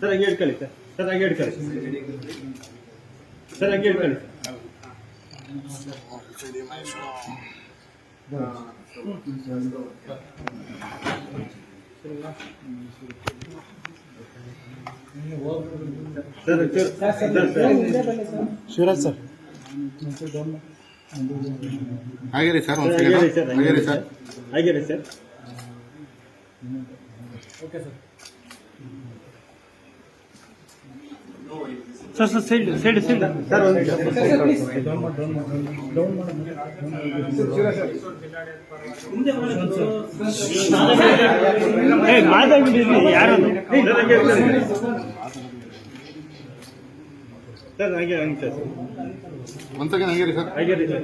Sir ಹಂಗೆ ಹಿಡ್ಕೊಳ್ಳಿ sir sir ಹಂಗೆ ಹಿಡ್ಕೊಳ್ಳಿ ಸರ್ ಹಂಗೆ ಹಿಡ್ಕೊಳ್ಳಿ sir sir sir sir Shivraj sir ಆಗಿರಿ ಸರ್ ಒಂದು ಹಾಗೆ ಸರ್ ಆಗಿರಿ ಸರ್ ಹಾಗೆ sir sir sir side side side. Sir ಒಂದು ಏ ಮಾತಾಡ್ಬಿಟ್ಟಿದ್ರಿ ಯಾರು ಸರ್ ಹಾಗೆ ಹಂಗೆ ಸರ್. ಒಂದು ಸೆಕೆಂಡ್ ಆಗಿರಿ ಸರ್. ಹಾಗೆ ರೀ ಸರ್.